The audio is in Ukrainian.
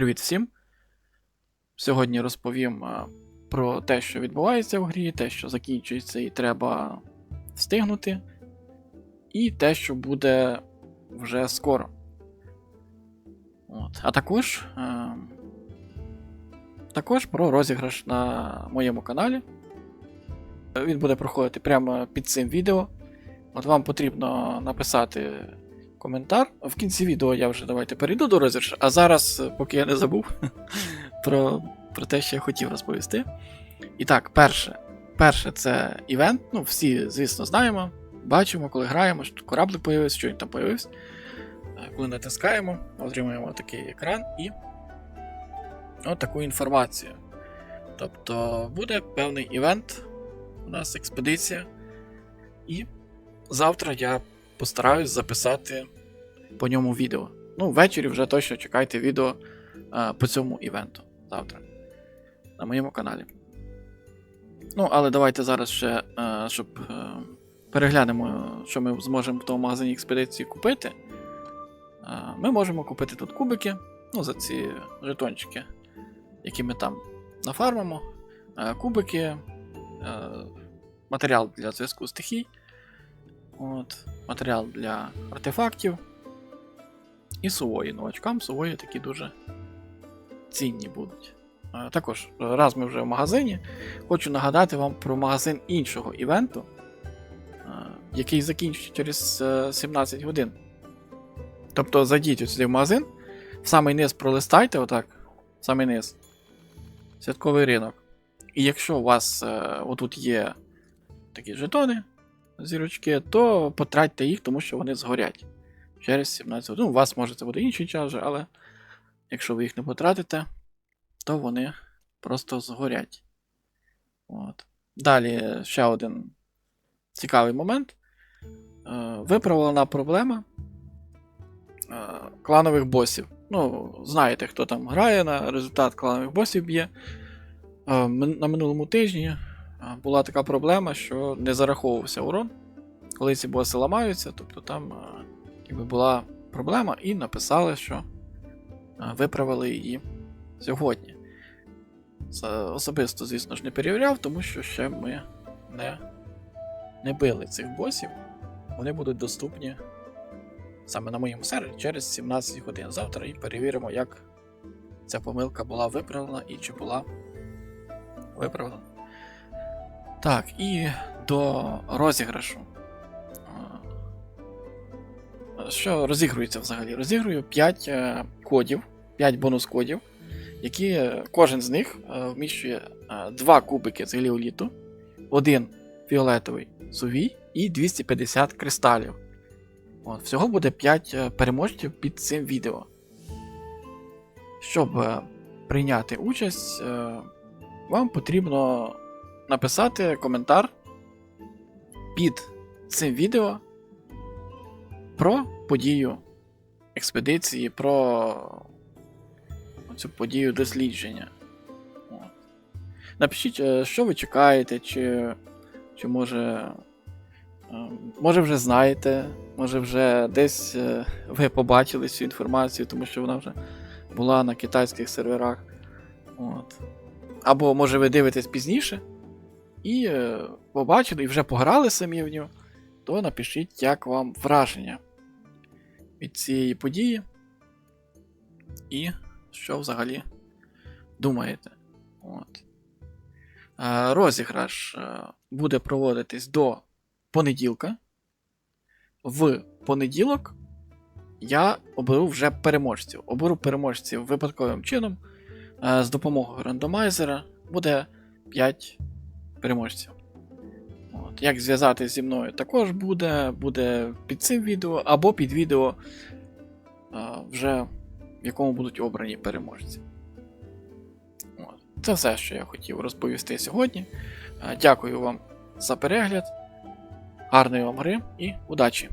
Привіт всім! Сьогодні розповім е, про те, що відбувається в грі, те, що закінчується і треба встигнути, і те, що буде вже скоро. От. А також, е, також про розіграш на моєму каналі. Він буде проходити прямо під цим відео. От вам потрібно написати коментар. В кінці відео я вже давайте перейду до розіграшу, а зараз, е, поки я не забув про, про те, що я хотів розповісти. І так, перше, перше це івент. Ну, всі, звісно, знаємо. Бачимо, коли граємо, що кораблик появився, що він там появився. Е, Коли натискаємо, отримуємо такий екран і от таку інформацію. Тобто буде певний івент, у нас експедиція. І завтра я постараюсь записати по ньому відео. Ну, ввечері вже точно чекайте відео е, по цьому івенту завтра на моєму каналі. Ну, але давайте зараз ще, е, щоб е, переглянемо, що ми зможемо в тому магазині експедиції купити. Е, ми можемо купити тут кубики, ну, за ці жетончики, які ми там нафармимо. Е, кубики, е, матеріал для зв'язку стихій. От, матеріал для артефактів. І сувої. Новачкам сувої такі дуже цінні будуть. Е, Також, раз ми вже в магазині, хочу нагадати вам про магазин іншого івенту, е, який закінчиться через е, 17 годин. Тобто зайдіть сюди в магазин, в самий низ пролистайте, отак, в самий низ. Святковий ринок. І якщо у вас е, отут є такі жетони, зірочки, то потратьте їх, тому що вони згорять через 17 годин. Ну, у вас може це буде інший час, вже, але якщо ви їх не потратите, то вони просто згорять. От. Далі ще один цікавий момент. Е, Виправлена проблема е, кланових босів. Ну, знаєте, хто там грає на результат кланових босів б'є. Е, На минулому тижні була така проблема, що не зараховувався урон, коли ці боси ламаються, тобто там якби була проблема, і написали, що е, виправили її сьогодні. Особисто, звісно ж, не перевіряв, тому що ще ми не, не били цих босів. Вони будуть доступні саме на моєму сервері через 17 годин завтра і перевіримо, як ця помилка була виправлена і чи була виправлена. Так, і до розіграшу. Е, Що розігрується взагалі? Розігрую 5 е, кодів, 5 бонус-кодів, які е, кожен з них е, вміщує 2 кубики з геліоліту, один фіолетовий сувій і 250 кристалів. От, всього буде 5 е, переможців під цим відео. Щоб е, прийняти участь, е, вам потрібно написати коментар під цим відео про подію експедиції, про цю подію дослідження. От. Напишіть, е, що ви чекаєте, чи, чи може. е, Може, вже знаєте, може вже десь е, ви побачили цю інформацію, тому що вона вже була на китайських серверах. От. Або може ви дивитесь пізніше і побачили, і вже пограли самі в нього, то напишіть, як вам враження від цієї події. І що взагалі думаєте. От. Е, Розіграш е, буде проводитись до понеділка. В понеділок я оберу вже переможців. Оберу переможців випадковим чином. Е, З допомогою рандомайзера буде 5 переможців. От. Як зв'язатися зі мною також буде, буде під цим відео, або під відео, а, вже в якому будуть обрані переможці. От. Це все, що я хотів розповісти сьогодні. Е, Дякую вам за перегляд. Гарної вам гри і удачі!